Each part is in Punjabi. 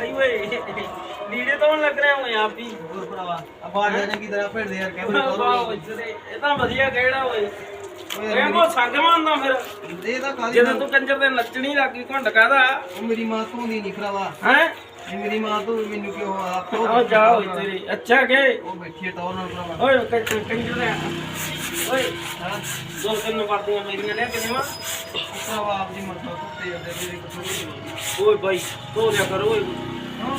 ਭਾਈ ਓਏ ਲੀੜੇ ਤੋਂ ਲੱਗ ਰਿਹਾ ਹੋਏ ਆਪ ਹੀ। ਹੋਰ ਭਰਾਵਾ ਆ ਬਾੜਿਆਂ ਨੇ ਕੀ ਤਰ੍ਹਾਂ ਭੇੜਦੇ ਯਾਰ ਕਹਿੰਦੇ ਵਾਹ ਓਏ ਤੇਰੇ ਇਹ ਤਾਂ ਵਧੀਆ ਕਿਹੜਾ ਓਏ। ਇਹ ਕੋ ਸੰਗ ਮੰਨਦਾ ਫਿਰ। ਇਹ ਤਾਂ ਕਾਲੀ ਜਦੋਂ ਤੂੰ ਕੰਜਰ ਦੇ ਨੱਚਣੀ ਲੱਗੀ ਘੁੰਡ ਕਾਦਾ ਉਹ ਮੇਰੀ ਮਾਂ ਤੋਂ ਦੀ ਨਹੀਂ ਭਰਾਵਾ। ਹੈ? ਇਹ ਮੇਰੀ ਮਾਂ ਤੋਂ ਮੈਨੂੰ ਕਿਉਂ ਆਪ ਤੋਂ ਆ ਜਾ ਓਏ ਤੇਰੀ ਅੱਛਾ ਕੇ? ਉਹ ਬੈਠੀ ਹੈ ਟੌਰ ਨਾਲ ਭਰਾਵਾ। ਓਏ ਕੰਜਰ ਕੰਜਰ ਦੇ ਓਏ ਹਾਂ? ਦੋ ਤਿੰਨ ਵਰਦੀਆਂ ਮੇਰੀਆਂ ਲੈ ਕੇ ਦੇਵਾਂ ਭਰਾਵਾ ਆਪ ਦੀ ਮਰਜ਼ੀ ਤੋਂ ਤੇ ਕੋਲ ਥੋੜੀ ਨਹੀਂ ਓਏ ਭਾਈ ਤੋ ਲਿਆ ਕਰ ਓਏ। ਆ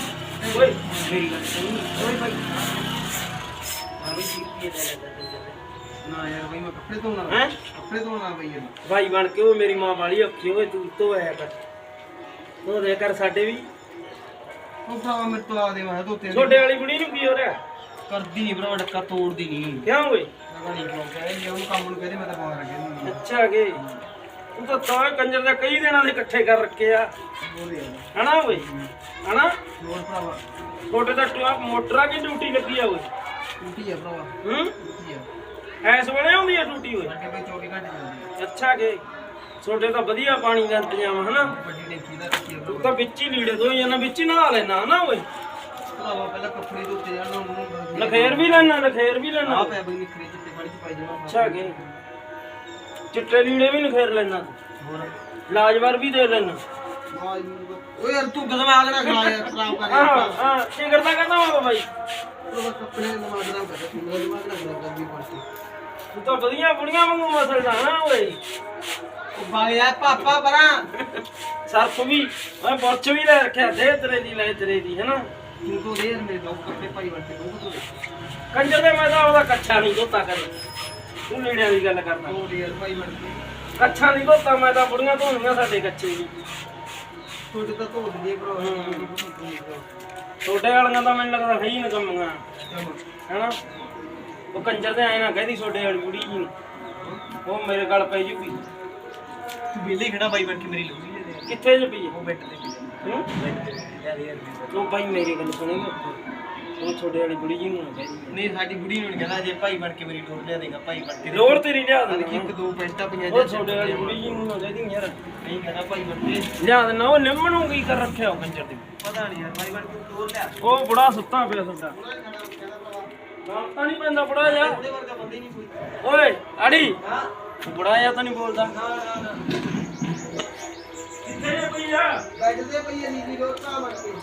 ਨਾ ਯਾਰ ਬਈ ਮੈਂ ਕੱਪੜੇ ਧੋਣਾ ਹੈ? ਕੱਪੜੇ ਧੋਣਾ ਬਈ ਯਾਰ ਭਾਈ ਬਣ ਕੇ ਉਹ ਮੇਰੀ ਮਾਂ ਵਾਲੀ ਔਖੀ ਹੋਏ ਤੂੰ ਤੋਂ ਆਇਆ ਕਰ। ਤੋ ਦੇ ਕਰ ਸਾਡੇ ਵੀ। ਉਹ ਭਰਾਵਾ ਮੇਰੇ ਤੋਂ ਆ ਦੇ ਮੈਂ ਧੋਤੇ ਛੋਟੇ ਵਾਲੀ ਕੁੜੀ ਨੂੰ ਕੀ ਹੋ ਰਿਹਾ? ਕਰਦੀ ਨਹੀਂ ਭਰਾਵਾ ਡੱਕਾ ਤੋੜਦੀ ਨਹੀਂ ਕਿਉਂ ਓਏ? ਪਤਾ ਨਹੀਂ ਕਿਉਂ ਕਹਿੰਦੀ ਉਹਨੂੰ ਕੰਮ ਨੂੰ ਕਹਿੰਦੇ ਮੈਂ ਤਾਂ ਬਾਹਰ ਕਹਿੰਦੀ ਅੱਛਾ ਕੇ? ਤੂੰ ਤਾਂ ਤਾਂ ਕੰਜਰ ਦੇ ਕਈ ਦਿਨਾਂ ਦੇ ਇਕੱਠੇ ਕਰ ਰੱਖੇ ਆ। ਹਨਾ ਓਏ? ਹਨਾ? ਹੋਰ ਭਰਾਵਾ ਛੋਟੇ ਦਾ ਟੂਆ ਮੋਟਰਾਂ ਦੀ ਡਿਊਟੀ ਲੱਗੀ ਆ ਓਏ। ਟੂਟੀ ਆ ਭਰਾਵਾ। ਹੂੰ? ਐਸ ਵੇਲੇ ਆਉਂਦੀ ਆ ਡਿਊਟੀ ਓਏ? ਸਾਡੇ ਬਈ 24 ਘੰਟੇ ਚੱਲਦੀ ਅੱਛਾ ਕੇ ਛੋਟੇ ਤਾਂ ਵਧੀਆ ਪਾਣੀ ਦਾ ਇੰਤਜ਼ਾਮ ਹਨਾ? ਵੱਡੀ ਟੈਂਕੀ ਦਾ ਰੱਖੀ ਆ ਤੂੰ ਵਿੱਚ ਹੀ ਲੀੜੇ ਧੋਈ ਜਾਂਦਾ ਵਿੱਚ ਹੀ ਨਹਾ ਲੈਣਾ ਹਨਾ ਓਏ? ਭਰਾਵਾ ਪਹਿਲਾਂ ਕੱਪੜੇ ਧੋਤੇ ਜਾਣ ਉਹਨੂੰ ਲਖੇਰ ਵੀ ਲੈਣਾ ਲਖੇਰ ਵੀ ਲੈਣਾ ਆ ਪਿਆ ਬਈ ਨਿਖਰੇ ਚਿੱਟੇ ਚ ਪਾਈ ਜਾਣਾ। ਅੱਛਾ ਕੇ ਚਿੱਟੇ ਲੀੜੇ ਵੀ ਲਖੇਰ ਲੈਣਾ ਤੂੰ? ਹੋਰ। ਲਾਜਵਾਰ ਵੀ ਦੇ ਲੈਣਾ ਓਏ ਯਾਰ ਤੂੰ ਦਿਮਾਗ ਨਾ ਖਾ ਯਾਰ ਖਰਾਬ ਕਰ ਹਾਂ ਯਾਰ ਹਾਂ ਕੀ ਕਰਦਾ ਕਰਦਾ ਵਾ ਬਾਈ। ਦਿਮਾਗ ਕਰ ਤੂੰ ਮੇਰਾ ਦਿਮਾਗ ਨਾ ਖਰਾਬ ਕਰ ਵੀ ਪੜਤੀ ਤੂੰ ਤਾਂ ਵਧੀਆ ਬੁੜੀਆਂ ਵਾਂਗੂ ਮਸਲਦਾ ਨਾ ਓਏ। ਉਹ ਬਾਈ ਆ ਪਾਪਾ ਪਰਾਂ। ਸਰਫ ਵੀ ਮੈਂ ਬੁਰਚ ਵੀ ਲੈ ਰੱਖਿਆ ਦੇ ਤੇਰੇ ਦੀ ਲੈ ਤੇਰੇ ਦੀ ਹੈਨਾ? ਤੂੰ ਤੋਂ ਦੇ ਯਾਰ ਮੇਰੇ ਦੋ ਕੱਪੜੇ ਪਾਈ ਵਰਤੇ ਦੋ ਤੋਂ ਕੰਜਰ ਦੇ ਮੈਂ ਤਾਂ ਉਹਦਾ ਕੱਛਾ ਨਹੀਂ ਧੋਤਾ ਕਰੇ। ਤੂੰ ਲੀੜਿਆਂ ਦੀ ਗੱਲ ਕਰਦਾ। ਦੋ ਯਾਰ ਪਾਈ ਵਰਤੇ ਕੱਛਾ ਨਹੀਂ ਧੋਤਾ ਮੈਂ ਤਾਂ ਬੁੜੀਆਂ ਧੋਣੀਆਂ ਸਾਡੇ ਕੱਛੇ ਵੀ ਛੋਟੇ ਤਾਂ ਧੋ ਦਿੰਦੀ ਭਰਾ। ਛੋਟੇ ਵਾਲੀਆਂ ਤਾਂ ਮੈਨੂੰ ਲੱਗਦਾ ਹੈ ਹੀ ਨਕਮੀਆਂ ਹੈਨਾ? ਉਹ ਕੰਜਰ ਦੇ ਆਏ ਨਾ ਕਹਿੰਦੀ ਛੋਟੇ ਵਾਲੀ ਬੁੜੀ ਜੀ ਉਹ ਮੇਰੇ ਗਲ ਪਈ ਜੂਗੀ। ਤੂੰ ਵਿਹਲੇ ਖੜਾ ਬਾਈ ਕੇ ਮੇਰੀ ਲੋੜੀ ਲੈ ਦੇ ਕਿੱਥੇ ਜੇ ਪਈ ਉਹ ਬੈੱਡ ਤੇ ਪਈ ਹੂੰ ਤੇ ਤੂੰ ਭਾਈ ਮੇਰੀ ਗੱਲ ਸੁਣੇਗਾ ਉਹ ਛੋਟੇ ਵਾਲੀ ਬੁੜੀ ਜੀ ਨੂੰ ਨਾ ਕਹਿੰਦੀ ਨਹੀਂ ਸਾਡੀ ਬੁੜੀ ਨੂੰ ਨੀ ਕਹਿੰਦਾ ਜੇ ਭਾਈ ਬਣ ਕੇ ਮੇਰੀ ਲੋੜ ਲਿਆ ਦੇਗਾ ਭਾਈ ਬਣ ਕੇ ਲੋੜ ਤੇਰੀ ਲਿਆ ਦੇਣੀ ਇੱਕ ਦੋ ਪੈਂਟਾਂ ਪਈਆਂ ਉਹ ਛੋਟੇ ਵਾਲੀ ਬੁੜੀ ਜੀ ਨੂੰ ਨਾ ਕਹਿੰਦੀ ਯਾਰ। ਨਹੀਂ ਕਹਿੰਦਾ ਭਾਈ ਬਣ ਕੇ। ਲਿਆ ਦੇਣਾ ਉਹ ਨਿੰਮ ਨੂੰ ਕੀ ਕਰ ਰੱਖਿਆ ਉਹ ਕੰਜਰ ਦੇ? ਪਤਾ ਨਹੀਂ ਯਾਰ ਭਾਈ ਬਣ ਕੇ ਤੋੜ ਲਿਆ। ਉਹ ਬੁੜਾ ਸੁੱਤਾ ਪਿਆ ਨਾਲ ਤਾਂ ਨਹੀਂ ਪੈਂਦਾ ਬੁੜਾ ਜਾ ਉਹਦੇ ਵਰਗਾ ਬੰਦਾ ਹੀ ਨਹੀਂ ਕੋਈ। ਓਏ ਆੜੀ। ਹਾਂ। ਉਹ ਬੁੜਾ ਜਾ ਤਾਂ ਨਹੀਂ ਬੋਲਦਾ। ਨਾ ਨਾ ਨਾ। ਕਿੱਥੇ ਜੇ ਪਈ ਆ? ਬੈੱਡ ਤੇ ਪਈ ਹੈ ਨੀਲੀ ਲੋੜ ਤਾਂ ਬਣ ਕੇ।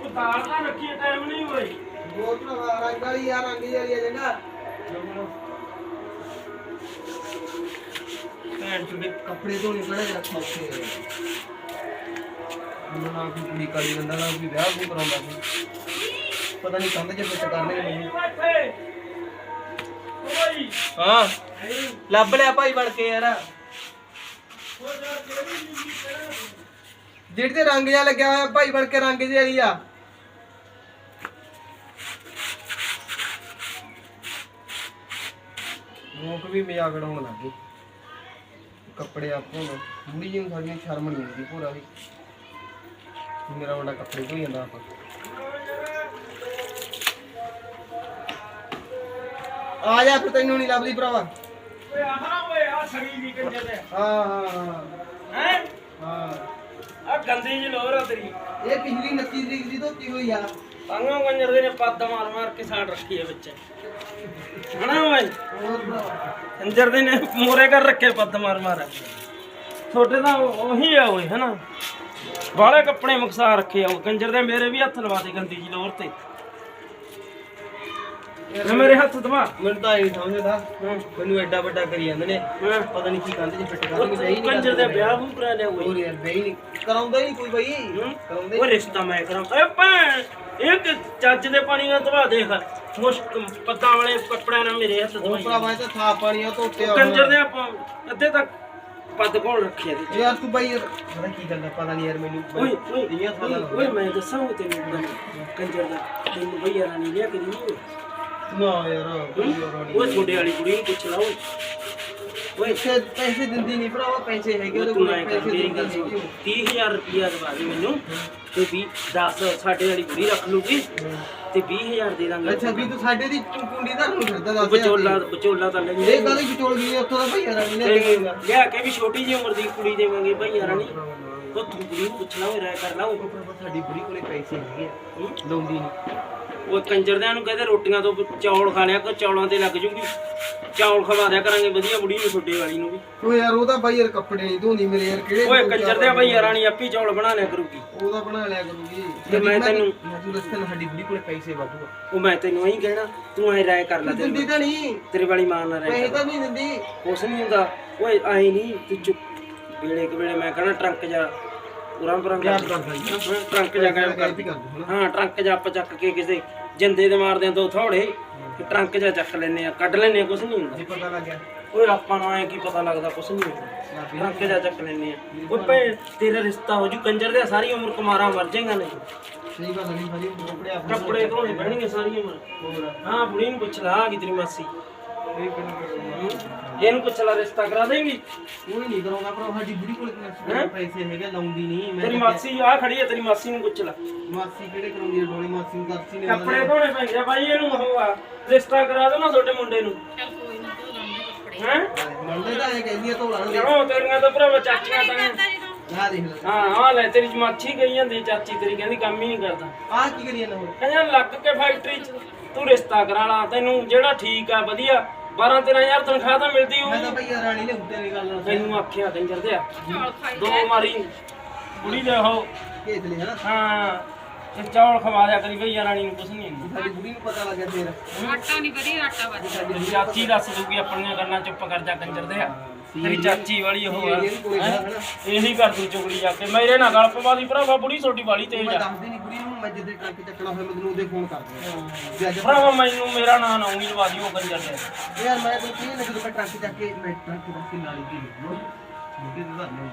ਉਹ ਦਾਲ ਤਾਂ ਰੱਖੀ ਟਾਈਮ ਨਹੀਂ ਹੋਈ ਭਰਾਵਾ ਰੰਗ ਵਾਲੀ ਆ ਰੰਗ ਵਾਲੀ ਆ ਜੰਗਾ। ਭੈਣ ਚੁੱਡੇ ਕੱਪੜੇ ਧੋਣੇ ਕਿਹੜਾ ਜਿਹਾ ਸੌਖੇ ਆ ਮੈਨੂੰ ਨਾ ਕੋਈ ਕੁੜੀ ਨਾ ਕੋਈ ਵਿਆਹ ਕੋਈ ਕਰਾਉਂਦਾ ਸੀ ਪਤਾ ਨਹੀਂ ਕੰਧ 'ਚ ਫਿੱਟ ਕਰਨੇ ਮੈਨੂੰ। ਓਏ ਹਾਂ ਲੱਭ ਲਿਆ ਭਾਈ ਬਣ ਕੇ ਯਾਰ। ਜਿਹੜੇ ਤੇ ਰੰਗ ਜਿਹਾ ਲੱਗਿਆ ਹੋਇਆ ਭਾਈ ਬਣ ਕੇ ਰੰਗ ਜਿਹਾ ਹੀ ਆ। ਲੋਕ ਵੀ ਮਜ਼ਾਕ ਉਡਾਉਣ ਲੱਗੇ ਕੱਪੜੇ ਆਪੋ ਨੂੰ ਬੁੜੀ ਜੀ ਨੂੰ ਸਾਡੀਆਂ ਸ਼ਰਮ ਨਹੀਂ ਆਉਂਦੀ ਪੂਰਾ ਵੀ ਮੇਰਾ ਵੱਡਾ ਕੱਪੜੇ ਧੋਈ ਜਾਂਦਾ ਆਪਾਂ। ਆ ਜਾ ਫਿਰ ਤੈਨੂੰ ਨਹੀਂ ਲੱਭਦੀ ਭਰਾਵਾ। ਓਏ ਆਹ ਓਏ ਆ ਸੜੀ ਜੀ ਦੇ ਹਾਂ। ਹਾਂ ਹਾਂ ਹੈ। ਹਾਂ? ਆ ਗੰਦੀ ਜੀ ਲੋਰ ਆ ਤੇਰੀ। ਇਹ ਪਿਛਲੀ 29 ਤਰੀਕ ਦੀ ਧੋਤੀ ਹੋਈ ਆ। ਤਾਂਗੋਂ ਕੰਜਰ ਦੇ ਨੇ? ਪੱਦ ਮਾਰ ਮਾਰ ਕੇ ਸਾੜ ਰੱਖੀ ਹੈ ਵਿੱਚ। ਹਣਾ ਓਏ? ਕੰਜਰ ਦੇ ਨੇ ਮੋਰੇ ਕਰ ਰੱਖੇ ਪੱਦ ਮਾਰ ਮਾਰ। ਛੋਟੇ ਤਾਂ ਉਹ- ਆ ਓਏ ਹਨਾ? ਵਾਲੇ ਕੱਪੜੇ ਮੁਕਸਾ ਰੱਖੇ ਆ ਕੰਜਰ ਦੇ ਮੇਰੇ ਵੀ ਹੱਥ ਲਵਾ ਦੇ ਗੰਦੀ ਜੀ ਲੋਰ ਤੇ। ਮੇਰੇ ਹੱਥ ਦਵਾ ਮੈਨੂੰ ਤਾਂ ਇਹ ਸਮਝਦਾ ਮੈਨੂੰ ਐਡਾ ਵੱਡਾ ਕਰੀ ਜਾਂਦੇ ਨੇ। ਪਤਾ ਨਹੀਂ ਕੀ ਕੰਧ 'ਚ ਫਿੱਟ ਕਰਨਗੇ ਸਹੀ ਨਹੀਂ ਕੰਜਰ ਦੇ ਵਿਆਹ ਨੂੰ ਕਰਾ ਲਿਆ ਓਏ ਹੋਰ ਯਾਰ ਬਈ ਨਹੀਂ। ਕਰਾਉਂਦਾ ਹੀ ਨਹੀਂ ਕੋਈ ਬਈ? ਕਰਾਉਂਦਾ ਉਹ ਰਿਸ਼ਤਾ ਮੈਂ ਕਰਾਂ ਏ ਭੈਣ! ਇਹ ਕਿ ਚੱਜ ਦੇ ਪਾਣੀ ਨਾਲ ਧਵਾ ਦੇਖ ਮੁਸ਼ਕ ਪੱਤਾਂ ਵਾਲੇ ਕੱਪੜਿਆਂ ਨਾਲ ਮੇਰੇ ਹੱਥ ਉਹ ਧਵਾਈ ਭਰਾਵਾ ਇਹ ਤਾਂ ਸਾਫ਼ ਪਾਣੀ ਆ ਧੋਤੇ ਆ ਕੰਜਰ ਦੇ ਆਪਾਂ ਅੱਧੇ ਤੱਕ ਪੱਦ ਕੋਲ ਰੱਖਿਆ ਵਿੱਚ ਯਾਰ ਤੂੰ ਬਈ ਯਾਰ ਪਤਾ ਕੀ ਗੱਲ ਆ ਪਤਾ ਨਹੀਂ ਯਾਰ ਮੈਨੂੰ ਓਏ ਓਏ ਦੀਆਂ ਥਾਂ ਓਏ, ਓਏ ਮੈਂ ਦੱਸਾਂ ਉਹ ਤੈਨੂੰ ਗੱਲ। ਕੰਜਰ ਦਾ ਤੈਨੂੰ ਭਈਆ ਰਾਣੀ ਲਿਆ ਕੇ ਨਹੀਂ ਨਾ ਯਾਰ ਕੋਈ ਓਏ ਛੋਟੇ ਵਾਲੀ ਕੁੜੀ ਨੂੰ ਪੁੱਛ ਲਾ ਓਏ। ਓਏ ਪੈਸੇ ਪੈਸੇ ਦਿੰਦੀ ਨਹੀਂ ਭਰਾਵਾ ਪੈਸੇ ਹੈਗੇ ਉਹਦੇ ਤੂੰ ਕੋਲ ਐਂ ਕਰ ਪੈਸੇ ਮੇਰੀ ਗੱਲ ਦਿੰਦੀ ਸੁਣ। ਨਹੀਂ 30000 ਰੁਪਿਆ ਦਵਾ ਦੇ ਮੈਨੂੰ ਤੇ 20 10 ਸਾਡੇ ਵਾਲੀ ਕੁੜੀ ਰੱਖ ਲੂਗੀ ਤੇ 20000 ਦੇ ਦਾਂਗੇ। ਅੱਛਾ ਵੀ ਤੂੰ ਸਾਡੇ ਦੀ ਕੁ- ਕੁੰਡੀ ਦਾ ਨੂੰ ਫਿਰਦਾ ਦੱਸ ਵਿਚੋਲਾ ਵਿਚੋਲਾ ਤਾਂ ਲੈਂਦੇ ਇਹ ਗੱਲ ਵਿਚੋਲ ਗਈ ਉੱਥੋਂ ਦਾ ਭਈਆ ਰਾਣੀ ਨੇ ਤੇ ਲਿਆ ਕੇ ਵੀ ਛੋਟੀ ਜਿਹੀ ਉਮਰ ਦੀ ਕੁੜੀ ਦੇਵਾਂਗੇ ਭਈਆ ਰਾਣੀ। ਉਹ ਤੂੰ ਕੁੜੀ ਨੂੰ ਪੁੱਛਣਾ ਉਹ ਰਾਇ ਕਰ ਲਾ ਉਹ ਭਰਾਵਾ ਸਾਡੀ ਬੁੜੀ ਕੋਲੇ ਪੈਸੇ ਹੈਗੇ ਆ ਹੂੰ? ਲਾਉਂਦੀ ਨਹੀਂ ਉਹ ਕੰਜਰਦਿਆਂ ਨੂੰ ਕਹਿੰਦੇ ਰੋਟੀਆਂ ਤੋਂ ਚੌਲ ਖਾ ਲਿਆ ਕੋ ਚੌਲਾਂ ਤੇ ਲੱਗ ਜੂਗੀ। ਚੌਲ ਖਵਾ ਦਿਆ ਕਰਾਂਗੇ ਵਧੀਆ ਬੁੜੀ ਨੂੰ ਛੋਟੇ ਵਾਲੀ ਨੂੰ ਵੀ। ਓ ਯਾਰ ਉਹਦਾ ਬਾਈ ਯਾਰ ਕੱਪੜੇ ਨਹੀਂ ਧੋਂਦੀ ਮੇਰੇ ਯਾਰ ਕਿਹੜੇ ਓਏ ਕੰਜਰਦਿਆਂ ਬਈ ਯਾਰਾਣੀ ਆਪੀ ਚੌਲ ਬਣਾ ਲਿਆ ਕਰੂਗੀ। ਉਹਦਾ ਬਣਾ ਲਿਆ ਕਰੂਗੀ। ਤੇ ਮੈਂ ਤੈਨੂੰ- ਮੈਂ ਤੂੰ ਦੱਸ ਸਾਡੀ ਬੁੜੀ ਕੋਲੇ ਪੈਸੇ ਵਾਧੂ ਉਹ ਮੈਂ ਤੈਨੂੰ ਐਂ ਕਹਿਣਾ ਤੂੰ ਐ ਰਾਇ ਕਰ ਲੈ ਤੇਰੀ ਦਿੰਦੀ ਤਾਂ ਨਹੀਂ। ਤੇਰੇ ਵਾਲੀ ਮਾਂ ਨਾਲ ਰਾਇ ਪੈਸੇ ਤਾਂ ਨਹੀਂ ਦਿੰਦੀ। ਕੁਛ ਨਹੀਂ ਹੁੰਦਾ। ਓਏ ਐਂ ਨਹੀਂ ਤੂੰ ਚੁੱਪ। ਵੇਲੇ ਕਿ ਵੇਲੇ ਮੈਂ ਕਹਿਣਾ ਟਰੰਕ ਜਾ। ਉਰਾਂ ਪਰਾਂ ਕਰ ਟਰੰਕ ਜਾ ਗਾਇਬ ਕਰ ਗਲਤੀ ਕਰ ਦੂੰ ਹਾਂ ਟਰੰਕ ਜਾ ਆਪਾਂ ਚੱਕ ਕੇ ਕਿਸੇ ਜਿੰਦੇ ਦੇ ਮਾਰਦੇ ਆ ਦੋ ਥੋੜੇ ਟਰੰਕ ਜਾ ਚੱਕ ਲੈਨੇ ਆ ਕੱਢ ਲੈਨੇ ਆ ਕੁਛ ਨਹੀਂ ਹੁੰਦਾ। ਜੇ ਪਤਾ ਲੱਗ ਗਿਆ। ਓਏ ਆਪਾਂ ਨੂੰ ਐ ਕੀ ਪਤਾ ਲੱਗਦਾ ਕੁਛ ਨਹੀਂ ਹੁੰਦਾ। ਟਰੰਕ ਜਾ ਚੱਕ ਲੈਨੇ ਆ। ਓਏ ਭੈ ਤੇਰਾ ਰਿਸ਼ਤਾ ਹੋ ਜੂ ਕੰਜਰ ਦੇ ਸਾਰੀ ਉਮਰ ਕੁਮਾਰਾ ਮਰ ਜਾਏਗਾ ਨਹੀਂ ਸਹੀ ਗੱਲ ਨਹੀਂ ਸਾਰੀ ਕੱਪੜੇ ਆਪਣੇ ਕੱਪੜੇ ਧੋਣੇ ਪੈਣਗੇ ਸਾਰੀ ਉਮਰ। ਹੋਰ। ਹਾਂ ਬੁੜੀ ਨੂੰ ਪੁੱਛ ਲਾ ਆ ਗਈ ਤੇਰੀ ਮਾਸੀ। ਇਹਨੂੰ ਪੁੱਛ ਲਾ ਰਿਸ਼ਤਾ ਕਰਾ ਦੇਂਗੀ? ਕੋਈ ਨਹੀਂ ਕਰਾਉਂਦਾ ਪਰ ਸਾਡੀ ਬੁੜੀ ਕੋਲੇ ਪੈਸੇ ਹੈਗੇ ਲਾਉਂਦੀ ਨਹੀਂ ਮੈਂ ਤੇਰੀ ਮਾਸੀ ਆ ਖੜੀ ਹੈ ਤੇਰੀ ਮਾਸੀ ਨੂੰ ਪੁੱਛ ਲਾ। ਮਾਸੀ ਕਿਹੜੇ ਕਰਾਉਂਦੀ ਹੈ ਡੋਲੀ ਮਾਸੀ ਨੂੰ ਕਰਸੀ ਨੇ ਕੱਪੜੇ ਧੋਣੇ ਪੈਂਦੇ ਆ ਬਾਈ ਇਹਨੂੰ ਉਹ ਆ। ਰਿਸ਼ਤਾ ਕਰਾ ਦੋ ਨਾ ਤੁਹਾਡੇ ਮੁੰਡੇ ਨੂੰ। ਚੱਲ ਕੋਈ ਨਾ ਤੂੰ ਲਾਉਂਦੇ ਕੱਪੜੇ। ਹੈ? ਮੰਨਦੇ ਤਾਂ ਇਹ ਕਹਿੰਦੀ ਆ ਧੋ ਲਾਣਗੇ ਕਿਉਂ? ਤੇਰੀਆਂ ਤਾਂ ਭਰਾਵਾ ਚਾਚੀਆਂ ਤਾਂ ਕਰਦਾ ਆਹ ਦੇਖ ਲੈ। ਹਾਂ ਆ ਲੈ ਤੇਰੀ ਮਾਛੀ ਗਈ ਜਾਂਦੀ ਚਾਚੀ ਤੇਰੀ ਕਹਿੰਦੀ ਕੰਮ ਹੀ ਨਹੀਂ ਕਰਦਾ। ਆਹ ਕੀ ਕਰੀ ਜਾਂਦਾ ਹੋਰ? ਕਹਿੰਦਾ ਲੱਗ ਕੇ ਫੈਕਟਰੀ 'ਚ ਤੂੰ ਰਿਸ਼ਤਾ ਕਰਾ ਲਾ ਤੈਨੂੰ ਜਿਹੜਾ ਠੀਕ ਆ ਵਧੀਆ 12 13000 ਤਨਖਾਹ ਤਾਂ ਮਿਲਦੀ ਮੈਂ ਹੋਊ ਤਾਂ ਭਈਆ ਰਾਣੀ ਨੇ ਉੱਤੇ ਦੀ ਗੱਲ ਨਾਲ ਤੈਨੂੰ ਆਖਿਆ ਕੰਜਰ ਦਿਆ ਚੌਲ ਖਾਈ ਦੋ ਮਾਰੀ ਕੁੜੀ ਦੇ ਉਹ। ਭੇਜ ਲਿਆ ਨਾ ਹਾਂ ਤੇ ਚੌਲ ਖਵਾ ਦਿਆ ਕਰੀ ਭਈਆ ਰਾਣੀ ਨੂੰ ਕੁਛ ਨਹੀਂ ਹੁੰਦਾ। ਸਾਡੀ ਬੁੜੀ ਨੂੰ ਪਤਾ ਲੱਗਿਆ ਫੇਰ। ਆਟਾ ਨਹੀਂ ਵਧੀਆ ਆਟਾ ਵੱਧ ਤੇਰੀ ਚਾਚੀ ਦੱਸ ਦੂਗੀ ਆਪਣੀਆਂ ਗੱਲਾਂ ਚੁੱਪ ਕਰ ਜਾ ਕੰਜਰ ਦਿਆ ਤੇਰੀ ਚਾਚੀ ਵਾਲੀ ਉਹ ਆ। ਇਹੀ ਕਰ ਦੂ ਚੁਗਲੀ ਜਾ ਕੇ। ਮੇਰੇ ਨਾਲ ਗਲ ਪਵਾ ਦੀ ਭਰਾਵਾ ਬੁੜੀ ਛੋਟੀ ਵਾਲੀ ਤੇਜ ਮੈਂ ਆ ਦੱਸਦੀ ਨਹੀਂ ਬੁੜੀ ਨੂੰ ਮੈਂ ਜਿੱਦੇ ਟਰੱਕ ਚੱਕਣਾ ਹੋਇਆ ਮੈਂ ਤੈਨੂੰ ਉਹਦੇ ਫੋਨ ਕਰ ਦੂੰਗਾ ਵੀ ਅੱਜ ਭਰਾਵਾ ਮੈਨੂੰ ਮੇਰਾ ਨਾਂ ਨਾ ਉਂਗੀ ਲਵਾ ਦੀ ਉਹ ਕੰਜਰ ਦੇ ਯਾਰ ਮੈਂ ਤੈਨੂੰ ਕੀ ਨਾ ਜਦੋਂ ਮੈਂ ਟਰੱਕ ਚੱਕ ਕੇ ਮੈਂ ਟਰੱਕ ਚੱਕ ਕੇ ਨਾਲੀ ਦੀ ਲੋ ਮੁੱਢੇ ਤੇ ਧਰਨੇ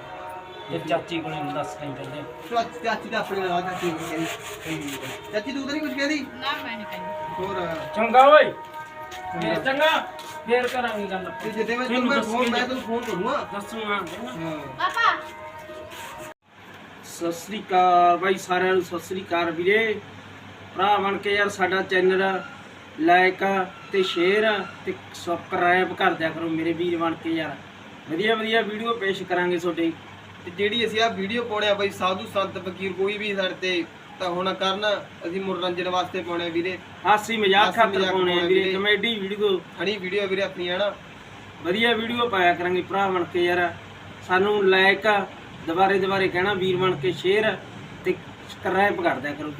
ਤੇ ਚਾਚੀ ਕੋਲੇ ਨੂੰ ਦੱਸ ਕੰਜਰ ਦੇ ਚਾਚੀ ਚਾਚੀ ਦਾ ਆਪਣੇ ਨਾਲ ਚਾਚੀ ਨੂੰ ਕਹਿੰਦੀ। ਚਾਚੀ ਤੂੰ ਤਾਂ ਨਹੀਂ ਕੁਝ ਕਹਿੰਦੀ ਨਾ ਮੈਂ ਨਹੀਂ ਕਹਿੰਦੀ। ਹੋਰ। ਚੰਗਾ ਓਏ। ਫੇਰ ਚੰਗਾ। ਫੇਰ ਕਰਾਂਗੇ ਗੱਲ ਤੇ ਜਿੱਦੇ ਮੈਂ ਤੈਨੂੰ ਤੈਨੂੰ ਮੈਂ ਦੱਸ ਫੋਨ ਕੇ ਮੈਂ ਤੈਨੂੰ ਫੋਨ ਕਰੂੰਗਾ। ਦੱਸੂਗਾ ਹਾਂ। ਪਾਪਾ। ਸਤਿ ਸ੍ਰੀ ਅਕਾਲ ਬਾਈ ਸਾਰਿਆਂ ਨੂੰ ਸਤਿ ਸ੍ਰੀ ਅਕਾਲ ਵੀਰੇ। ਭਰਾ ਬਣ ਕੇ ਯਾਰ ਸਾਡਾ ਚੈਨਲ ਲਾਈਕ ਤੇ ਸ਼ੇਅਰ ਤੇ ਸਬਸਕ੍ਰਾਈਬ ਕਰ ਦਿਆ ਕਰੋ ਮੇਰੇ ਵੀਰ ਬਣ ਕੇ ਯਾਰ। ਵਧੀਆ ਵਧੀਆ ਵੀਡੀਓ ਪੇਸ਼ ਕਰਾਂਗੇ ਤੁਹਾਡੇ। ਤੇ ਜਿਹੜੀ ਅਸੀਂ ਆ ਵੀਡੀਓ ਪਾਉਣੇ ਆ ਬਈ ਸਾਧੂ ਸੰਤ ਫਕੀਰ ਕੋਈ ਵੀ ਸਾਡੇ ਤੇ ਤਾਂ ਹੁਣ ਕਰਨ ਅਸੀਂ ਮਨੋਰੰਜਨ ਵਾਸਤੇ ਪਾਉਣੇ ਆ ਵੀਰੇ। ਹਾਸੀ ਮਜ਼ਾਕ ਹਾਸੀ ਖਾਤਰ ਮਜ਼ਾਕ ਪਾਉਣੇ ਆ ਵੀਰੇ ਵੀਰੇ। Comedy video. ਹਣੀ ਵੀਡੀਓ ਵੀਰੇ ਆਪਣੀਆਂ ਨਾ। ਵਧੀਆ ਵੀਡੀਓ ਪਾਇਆ ਕਰਾਂਗੇ ਭਰਾ ਬਣ ਕੇ ਯਾਰ। ਸਾਨੂੰ ਲਾਈਕ ਦੁਬਾਰੇ ਦੁਬਾਰੇ ਕਹਿਣਾ ਵੀਰ ਬਣ ਕੇ ਸ਼ੇਅਰ ਤੇ ਸਬਸਕ੍ਰਾਈਬ ਕਰ ਦਿਆ ਕਰੋ।